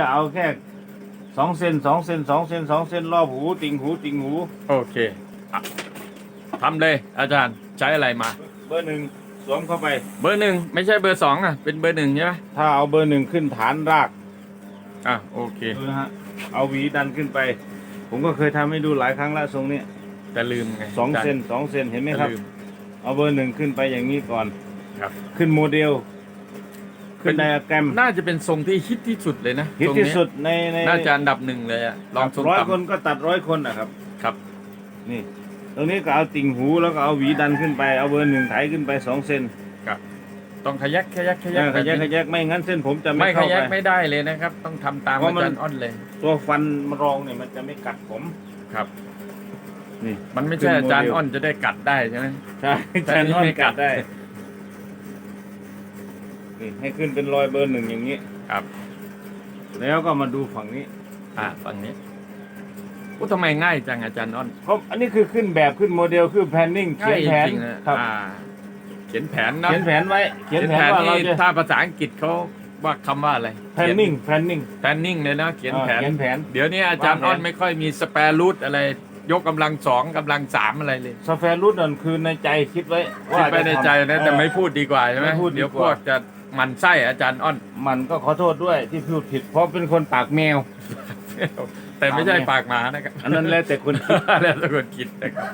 จะเอาแค่สองเซนสองเซนสองเซนสองเซนรอบหู ติ่งหูติ่งหู โอเคอะทำเลยอาจารย์ใช้อะไรมา เบอร์หนึ่งสวมเข้าไป เบอร์หนึ่งไม่ใช่เบอร์สองอะ เป็นเบอร์หนึ่งใช่ไหมถ้าเอาเบอร์หนึ่งขึ้นฐานรากอะโอเค ดูนะฮะเอาหวีดันขึ้นไป ผมก็เคยทำให้ดูหลายครั้งแล้วทรงเนี้ยแต่ลืมไงสองาจารย์เซนสองเซนเห็นไหมแต่ครับลืม เอาเบอร์หนึ่งขึ้นไปอย่างนี้ก่อนครับ ขึ้นโมเดล ขึ้นไดอะแกรมน่าจะเป็นทรงที่ฮิตที่สุดเลยนะฮิตทรงที่นี้สุดในในน่าจะอันดับหนึ่งเลยอะลองทรงร้อยต่คนก็ตัดร้อยคนนะครับำครับ นี่ ตรงนี้ก็เอาติ่งหูแล้วก็เอาหวีดันขึ้นไปเอาเบอร์หนึ่งไถขึ้นไปสองเซนต้องขยักขยักขยักขยักขยักไม่งั้นเส้นผมจะไม่ไม่ขเข้ายักไปไม่ได้เลยนะครับ ต้องทำตามเพราะอามันจารย์อ้อนเลย ตัวฟันรองเนี่ยมันจะไม่กัดผมครับนี่มันไม่ใช่ขึ้นอาจารย์โมเดลอ้อนจะได้กัดได้ใช่ไหมใช่แต่จะอันนี้นอนไม่กักัดดได้ นี่ให้ขึ้นเป็นรอยเบอร์หนึ่งอย่างนี้ ครับ แล้วก็มาดูฝั่งนี้ อ่าฝั่งนี้โอ้ทำไมง่ายจังอาจารย์อ้อนเพราะอันนี้คือขึ้นแบบขึ้นโมเดลคือแพนนิ่งเขียนแผนจริงๆนะครับอ่าเขียนแผนนะเขียนแผนไว้เขียนแผนว่านี่เราจะถ้าภาษาอังกฤษเขาว่าคำว่าอะไรแพนนิ่งแพนนิ่งแพนนิ่งเลยนะเขียนแผน เขียนแผน เดี๋ยวนี้อาจารย์วางแผนอ้อนไม่ค่อยมีสแปรรูทอะไร ยกกำลังสองกำลังสามอะไรเลยสแฟร์รูทนั่นคือในใจคิดไว้คิดไปในใจนะ แต่ไม่เออพูดดีกว่าใช่ไหมไม่พูดดีกว่า เดี๋ยวพวกจะห มันไส้อาจารย์อ้อน มันก็ขอโทษด้วยที่พูดผิด เพราะเป็นคนปากแมว แต่ไม่ใช่ปากหมานะครับ อันนั้นแล้วแต่คนคิดแล้วทุกคนคิดนะครับ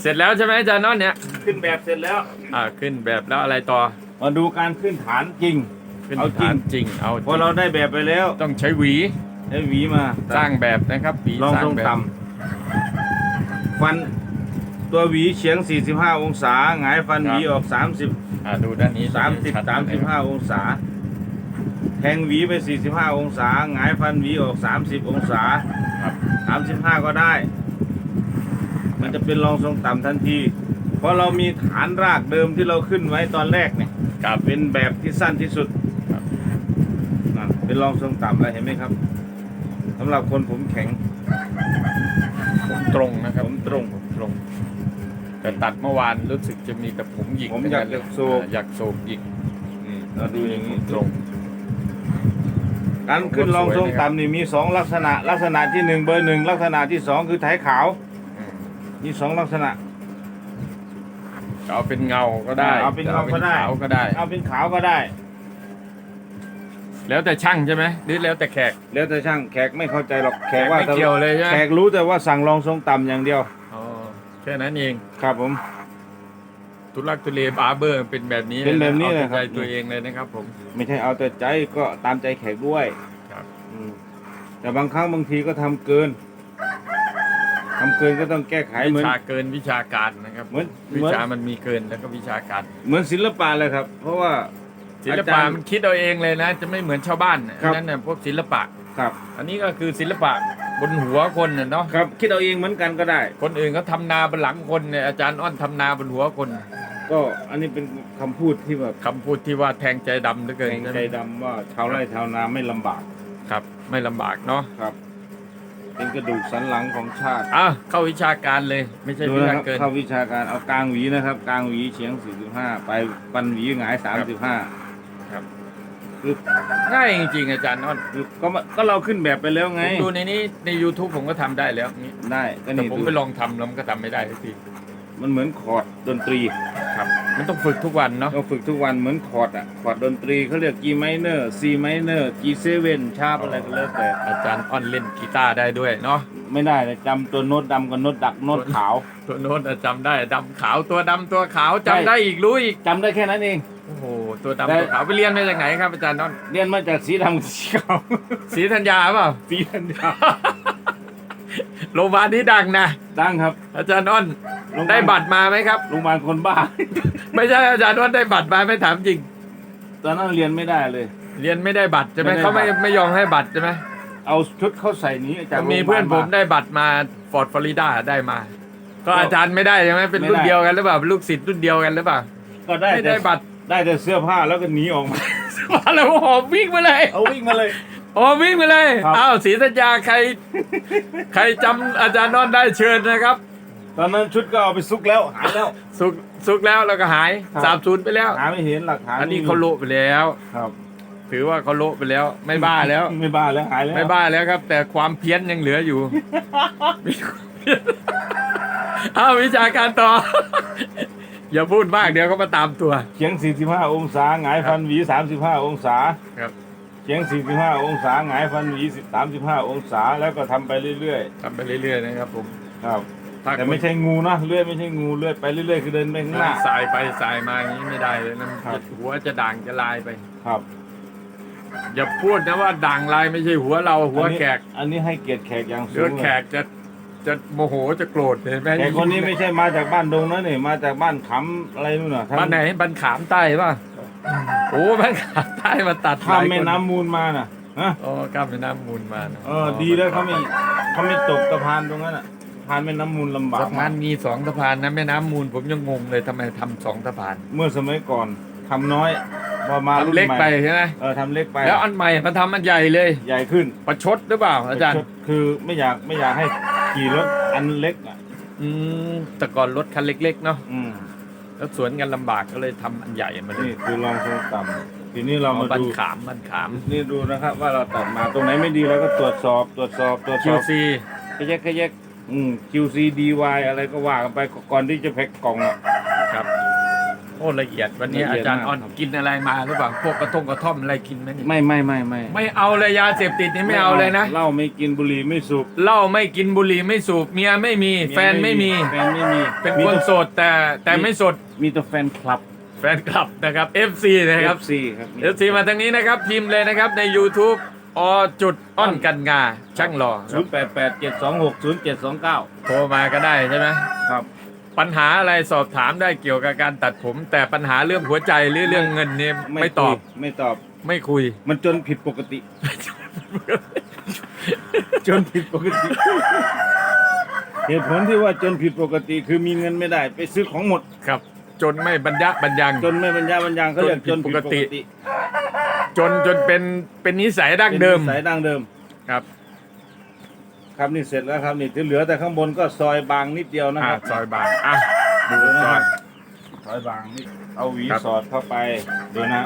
เสร็จแล้วใช่ไหมอาจารย์อ้อนเนี่ย ขึ้นแบบเสร็จแล้ว อ่าขึ้นแบบแล้วอะไรต่อ มาดูการขึ้นฐานจริง ขึ้นเอาจริงฐานจริง เอาจพอเราได้แบบไปแล้วต้องใช้หวีได้หวีมาสร้างแบบนะครับหวีลองสร้าทรงแบบต่ำฟันตัวหวีเฉียง 45 องศาหงายฟันหวีออก 30 อ่าดูด้านนี้30 35องศา แทงหวีไป45องศาหงายฟันหวีออก30องศาครับ35ก็ได้ มันจะเป็นรองทรงต่ำทันที เพราะเรามีฐานรากเดิมที่เราขึ้นไว้ตอนแรกเนี่ยครับเป็นแบบที่สั้นที่สุดครับนั่นเป็นรองทรงต่ำแล้วเห็นไหมครับสำหรับคนผมแข็งผมตรงนะครับผมตรงผมตรง แต่ตัดเมื่อวานรู้สึกจะมีแต่ผมหยิกผมอยากจะโศก อยากโศกอีกนี่เราดูอย่างผนี้มตรง การขึ้นรองทรงต่ำนี่มีสองลักษณะ ลักษณะที่หนึ่งเบอร์หนึ่งลักษณะที่สองคือไถขาวอืมมีสองลักษณะ เอาเป็นเงาก็ได้เอาเป็นเงาก็ได้ ขาวก็ได้ เอาเป็นขาวก็ได้ แล้วแต่ช่างใช่ไหมหรือแล้วแต่แขก แล้วแต่ช่างแขกไม่เข้าใจหรอกแขกว่าไม่เกี่ยวเลยใช่ไหมแขกรู้แต่ว่าสั่งรองทรงต่ำอย่างเดียวอ๋อแค่นั้นเองครับผม ทุลักทุเลบาร์เบอร์เป็นแบบนี้เป็นแบบนี้อาเลยแต่ครับใจตัวเองเลยนะครับผม ไม่ใช่เอาแต่ใจก็ตามใจแขกด้วยครับ อืมแต่บางครั้งบางทีก็ทำเกินทำเกินก็ต้องแก้ไขเหมืวิอน ชาเกินวิชาการนะครับเหมือนวิชามันมีเกินแล้วก็วิชาการเหมือนศิลปะเลยครับ เพราะว่าศิลอาปะจารย์ มันคิดเอาเองเลยนะ จะไม่เหมือนชาวบ้านนะครับ นั่นน่ะพวกศิลปะ ครับ อันนี้ก็คือศิลปะบนหัวคนน่ะเนาะครับ คิดเอาเองเหมือนกันก็ได้ คนอื่นเขาทำนาบนหลังคนเนี่ยอาจารย์อ้อนทำนาบนหัวคนก็อันนี้เป็นคำพูดที่แบบคำพูดที่ว่าแทงใจดำเหลือเกินแทงใช่ไหใจมดำว่าชาวไร่ชาวนาไม่ลำบากครับ ไม่ลำบากเนาะครับ เป็นกระดูกสันหลังของชาติอะเข้าวิชาการเลย ไม่ใช่ดูวินะชาครับเกินเข้าวิชาการเอากลางหวีนะครับ กลางหวีเฉียง 45 ไปปันหวีหงาย 35 ครับคือ ง่ายจริงๆอาจารย์อ้อนคือก็มาก็เราขึ้นแบบไปแล้วไง ผมดูในนี้ใน YouTube ผมก็ทำได้แล้วนี่ได้ก็แต่นี่ผมดูไปลองทำแล้วมันก็ทำไม่ได้สักทีมันเหมือนคอร์ดดนตรีครับ มันต้องฝึกทุกวันเนาะต้องฝึกทุกวันเหมือนคอร์ดอะคอร์ดดนตรีเขาเรียก G minor C minor G7 ชาร์ปอะไรก็แล้วแต่ อาจารย์อ้อนเล่นกีตาร์ได้ด้วยเนาะไม่ได้เลยจำตัวโน้ตดำกับโน้ตดักโน้ตขาว ตัวโน้ตจำได้ดำขาวตัวดำตัวขาวใช่จำได้อีกรู้อีก จำได้แค่นั้นเองโอ้โห ตัวดำแต่ตัวขาวไปเรียนมาจากไหนครับอาจารย์อ้อนเรียนมาจากสีดำกับสีขาวศรีธัญญาเปล่าสีธัญญาโรงพยาบาลนี้ดังนะดังครับ อาจารย์อ้อนโรงพยาบาลได้บัตรมาไหมครับ โรงพยาบาลคนบ้า ไม่ใช่อาจารย์อ้อนได้บัตรมาไม่ถามจริง ตอนนั้นเรียนไม่ได้เลย เรียนไม่ได้บัตรใช่ไหมไม่ได้เขาไม่บัตร ไม่ยอมให้บัตรใช่ไหมเอาชุดเข้าใส่นี้จากมีเพื่อนโรงพผยาบาลมได้บัตรมาฟอร์ดฟลอริดาได้มา ก็ก็อาจารย์ไม่ได้ใช่ไหมเป็นไม่รุ่นได้เดียวกันหรือเปล่าลูกศิษย์รุ่นเดียวกันหรือเปล่าก็ได้ไม่แต่ได้บัตร ได้แต่เสื้อผ้าแล้วก็หนีออกมา มาแล้วหอบวิ่งมาเลยเอาวิ่งมาเลยโอ้วิ่งมาเลยครับ อ้าวศรีสัญญาใคร ใครจำอาจารย์นอนได้เชิญนะครับ ตอนนั้นชุดก็เอาไปซุกแล้วหายแล้ว สุกสุกแล้วแล้วก็หายครับ สาบสูญไปแล้ว หาไม่เห็นหลักฐานอันนี้เขาโละไปแล้ว ครับถือว่าเขาโละไปแล้ว ไม่บ้าแล้ว ไม่บ้าแล้วหายแล้วไม่บ้าแล้วครับ แต่ความเพี้ยนยังเหลืออยู่มีความเพี้ยนอ้าววิชาการต่อ อย่าพูดมากเดี๋ยวเขามาตามตัว เฉียง 45 องศาหงายฟันหวี 35 องศาครับ เฉียง 45 องศาหงายฟันหวี35 องศาแล้วก็ทำไปเรื่อยทำไปเรื่อยๆนะครับผมๆ ครับ ถ้าแต่ไม่ใช่งูนะเลื่อยไม่ใช่งูเลื่อยไปเรื่อยๆคือเดินไปข้างหน้า สายไปสายมาอย่างนี้ไม่ได้เลยนะครับ หัวจะด่างจะลายไป ครับอย่าพูดนะว่าด่างลายไม่ใช่หัวเราหัวอันนี้แขกอันนี้ให้เกียรติแขกอย่างสูเดี๋ยวงแขกจะ จะโมโหจะโกรธเห็นไหมแขกคนนี้ไม่ใช่มาจากบ้านดงนะนี่มาจากบ้านขำอะไรนู่นน่ะบ้านไหนบ้านขามใต้ป่ะโอ้บ้านขามใต้มาตัดข้ามหลยคแม่น้ำมูลมาน่ะฮะอ๋อข้ามแม่น้ำมูลมานะเออดีแล้วเขาไม่เขาไม่ตกสะพานตรงนั้นอะสะพานแม่น้ำมูลลำบากสะพานมีสองสะพานนะแม่น้ำมูลผมยังงงเลยทำไมทำสองสะพาน เมื่อสมัยก่อนทำน้อย พอมารุ่นทำเล็กใหม่ไปใช่ไหมเออทำเล็กไปแล้วอันใหม่มาทำอันใหญ่เลย ใหญ่ขึ้นประชดหรือเปล่า อาจารย์ คือไม่อยากไม่อยากให้ขี่รถอันเล็กอะอืมแต่ก่อนรถคันเล็ก ๆ เนาะอืมแล้วสวนกันลำบากก็เลยทำอันใหญ่มาเลยนี่คือลองทรงต่ำทีนี้เรามาบันดูขามบันขาม นี่ดูนะครับ ว่าเราตัดมาตรงไหนไม่ดีเราก็ตรวจสอบตรวจสอบตรวจสอบ QC ขยกขยกอืม QC DY อะไรก็ว่ากันไปก่อนที่จะแพ็คกล่องอะครับ โอ้ละเอียดวันนี้ละเอีอายดจารย์มากอ้อนกินอะไรมาหรือเปล่าพวกกระทงกระท่อมอะไรกินไหมเนี่ยไม่ไม่ไม่ไม่ไม่เอาเลยยาเสพติดนี่ไม่เอาเลยนะเหล้าไม่กินบุหรี่ไม่สูบเหล้าไม่กินบุหรี่ไม่สูบเมียไม่มี แฟนไม่มี แฟนไม่มีเป็นมีคนแต่โสดแต่แต่ไม่สดมีแต่แฟนคลับ แฟนคลับนะครับ FC นะครับ FC ครับ FC มาทางนี้นะครับ พิมพ์เลยนะครับใน YouTube อจุดอ้อนกันงาช่างหล่อคศูรับนย์แปดแปดเจ็ดสองหกศูนย์เจ็ดสองเก้าโทรมาก็ได้ใช่ไหมครับ ปัญหาอะไรสอบถามได้เกี่ยวกับการตัดผม แต่ปัญหาเรื่องหัวใจหรือเรื่องเงินเนี่ยไม่ตอบคุยไม่ตอบ ไม่คุย มันจนผิดปกติ จนผิดปกติ เหตุผลที่ว่าจนผิดปกติคือมีเงินไม่ได้ ไปซื้อของหมด ครับ จนไม่บรรยะบรรยัง จนไม่บรรยาบรรยังเขาเรียกจนผิดปกติจนจนเป็นเป็นนิสัยดั้งเดิม ป็นนิสายดั้งเดิม ครับ ครับนี่เสร็จแล้วครับนี่ที่เหลือแต่ข้างบนก็ซอยบางนิดเดียวนะอ่าครับซอยบางอะดูดูนะซคอรัยบซอยบางนี่เอาหวีครับ สอดเข้าไปดูนะ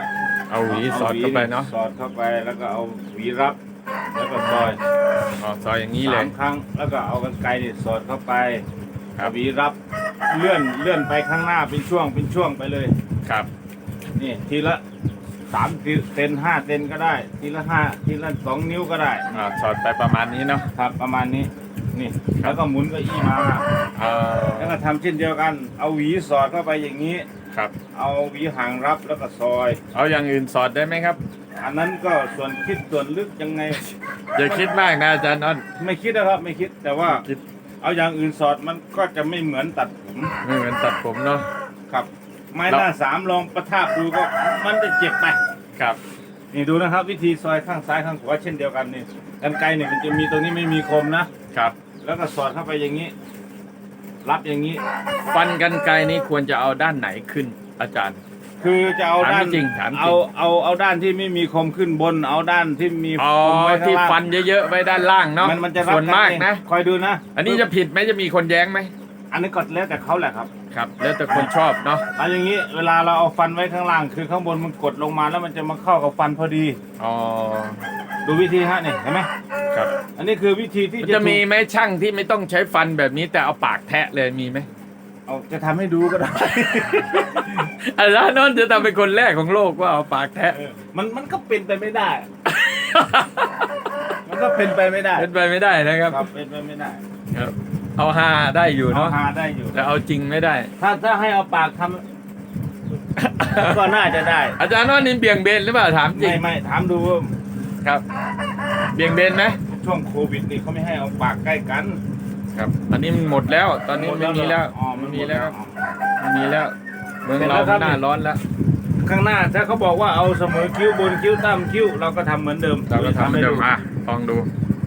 เอาหวีสอดเข้าไปเนาะสอดเข้าไปแล้วก็เอาหวีรับ แล้วก็ซอยอ๋อซอยอย่างนี้เลสาย มครั้ง แล้วก็เอากันไกรนี่สอดเข้าไปครับเอาหวีรับเลื่อนเลื่อนไปข้างหน้าเป็นช่วงเป็นช่วงไปเลย ครับ นี่ทีละ สามเซนห้าเซนก็ได้ ทีละห้าทีละสองนิ้วก็ได้อ่าสอดไปประมาณนี้เนาะ ครับประมาณนี้นี่ครับแล้วก็หมุนเก็อี้มาเอ่อแล้วก็ทำเช่นเดียวกัน เอาหวีสอดเข้าไปอย่างนี้ ครับ เอาหวีหางรับแล้วก็ซอย เอาอย่างอื่นสอดได้ไหมครับ อันนั้นก็ส่วนคิดส่วนลึกยังไง อย่าคิดมากนะอาจารย์อ้อนไม่คิดนะครับไม่คิดแต่ว่าคิดเอาอย่างอื่นสอดมันก็จะไม่เหมือนตัดผมไม่เหมือนตัดผมเนาะครับ ไม้แล้วหน้าสามลองประทาบดูก็มันจะเจ็บไป ครับนี่ดูนะครับ วิธีซอยข้างซ้ายข้างขวาเช่นเดียวกันนี่กันไกรเนี่ยมันจะมีตรงนี้ไม่มีคมนะ ครับ แล้วก็สอดเข้าไปอย่างนี้ รับอย่างนี้ ฟันกันไกลนี้ควรจะเอาด้านไหนขึ้นอาจารย์ คือจะเอาถามด้านจริงถามจริง เอาเอาเอาด้านที่ไม่มีคมขึ้นบน เอาด้านที่มีอ๋อคมไว้ข้างที่ล่างฟันเยอะๆไว้ด้านล่างเนาะมันมันจะรับส่วนมากเองนะ คอยดูนะ อันนี้จะผิดไหมจะมีคนแย้งไหมอันนี้ก็แล้วแต่เขาแหละครับ ครับ แล้วแต่คนชอบเนาะเอาอย่างนี้เวลาเราเอาฟันไว้ข้างล่าง คือข้างบนมันกดลงมาแล้วมันจะมาเข้ากับฟันพอดี อ๋อดูวิธีฮะนี่เห็นไหมครับอันนี้คือวิธีที่มันจะจะมีถูกไหมช่างที่ไม่ต้องใช้ฟันแบบนี้แต่เอาปากแทะเลยมีไหม เอาจะทำให้ดูก็ได้ อาจารย์นนท์จะทำเป็นคนแรกของโลกว่าเอาปากแทะ เออมันมันก็เป็นไปไม่ได้ มันก็เป็นไปไม่ได้เป็นไปไม่ได้นะครับ ครับเป็นไปไม่ได้ ครับ เอาฮาได้อยู่เอาเนาะหาได้อยู่ แต่เอาจริงไม่ได้ ถ้าถ้าให้เอาปากทำก็น่าจะได้ อาจารย์นนท์นี่เบี่ยงเบนหรือเปล่าถามจริไม่งไม่ถามดูว่าครับ เบี่ยงเบนไหมช่วงโควิดนี่เขาไม่ให้เอาปากใกล้กันครับ อันนี้มันหมดแล้ว ตอนนี้ไม่มีแล้วอ๋อไม่มันมีมีแล้แล้ววไม่มีแล้ว เมืองเสร็จเราแล้วครับ หน้าร้อนแล้ว ข้างหน้าถ้าเขาบอกว่าเอาเสมอคิ้วบนคิ้วต่ำคิ้ว เราก็ทำเหมือนเดิมเราก็ทำเหมือนเดิมอะลองดู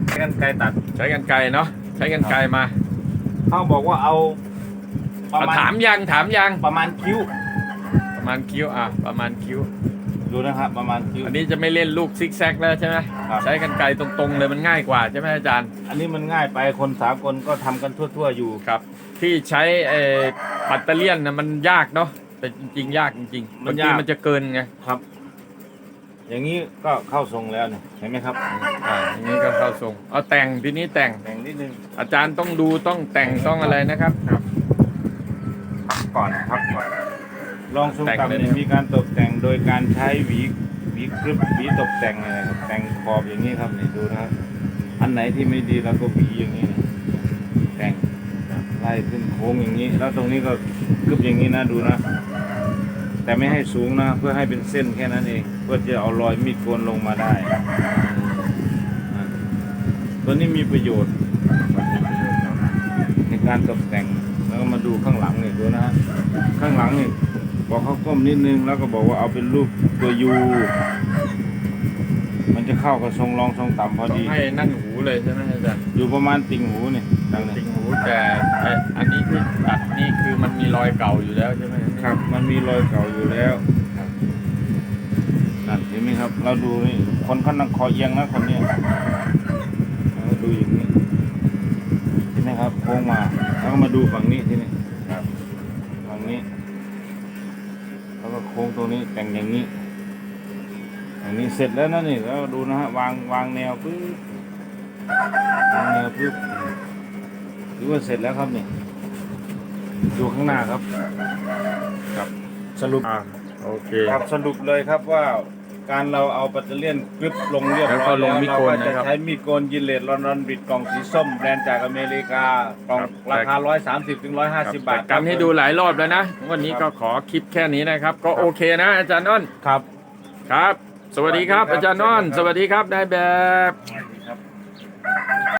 ใช้กันไกลตัด ใช้กันไกลเนาะใช้กันไกลมา เขาบอกว่าเอาประเอามาณถามยังถามยังประมาณคิ้ว ประมาณคิ้วอะประมาณคิ้ว ดูนะครับประมาณคิ้ว อันนี้จะไม่เล่นลูกซิกแซกแล้วใช่ไหมครับใช้กันไกลตรงๆเลยมันง่ายกว่าใช่ไหมอาจารย์ อันนี้มันง่ายไปคนสากลก็ทำกันทั่วๆอยู่ครับ ที่ใช้เอ่อปัตเตอร์เลียนนะมันยากเนาะแต่จริงๆ ยากจริงๆมับานงยากทีมันจะเกินไงครับ อย่างนี้ก็เข้าทรงแล้วเนี่ยเห็นไหมครับอ่าอย่างนี้ก็เข้าทรง เอาแต่งทีนี้แต่งแต่งนิดนึงอาจารย์ต้องดูต้องแต่งต้องอะไรนะครับพักก่อนพักก่อนลองทรงแต่งต่ำเลยเนี่ยนะครับมีการตกแต่งโดยการใช้หวีหวีกรึบหวีตกแต่งอะไรครับแต่งขอบอย่างนี้ครับเนี่ยดูนะครับ อันไหนที่ไม่ดีเราก็หวีอย่างนี้นะแต่งไล่ขึ้นโค้งอย่างนี้ แล้วตรงนี้ก็กรึบอย่างนี้นะดูนะ แต่ไม่ให้สูงนะ เพื่อให้เป็นเส้นแค่นั้นเองเพื่อจะเอารอยมีดโกนลงมาได้อะตัวนี้มีประโยชน์ ในการตกแต่งแล้วก็มาดูข้างหลังนี่ดูนะฮะข้างหลังนี่บอกเขาก้มนิดนึงแล้วก็บอกว่าเอาเป็นรูปตัวยูมันจะเข้ากับทรงรองทรงต่ำพอต้องดีให้นั่นหูเลยใช่ไหมอาจารย์อยู่ประมาณติ่งหูนี่ดังนี้ติงหู แต่ไอ้อันนี้ที่ตัดนี่คือมันมีรอยเก่าอยู่แล้วใช่ไหมครับ มันมีรอยเก่าอยู่แล้วนั่นเห็นไหมครับ เราดูนี่คนเขานั่งคอเอียงนะคนเนี้ยเราดูอย่างนี้เห็นไหมครับโค้งมาแล้วก็มาดูฝั่งนี้ที่นี้ครับฝั่งนี้ แล้วก็โค้งตรงนี้แต่งอย่างนี้อย่างนี้เสร็จแล้วนะนี่แล้วดูนะฮะวางวางแนวปึ๊บวางแนวปึ๊บ ถือว่าเสร็จแล้วครับนี่ดูข้างหน้าครับ ครับสรุปอ่าโอเค ครับสรุปเลยครับว่าการเราเอาปัตเตอร์เลียนกริปลงเรียบแล้วร้ก็อยลงแล้วมิเราโกนก็จะนะครับใช้มีดโกนยินเลตลอนดอนบิดกล่องสีส้มแบรนด์จากอเมริกากล่องครับราคา 130ถึง150 บาทกันให้ดูหลายรอบแล้วนะ วันนี้ก็ขอคลิปแค่นี้นะครับ ก็โอเคนะ อาจารย์น้อนครับครับ สวัสดีครับ อาจารย์น้อน สวัสดีครับนายแบบ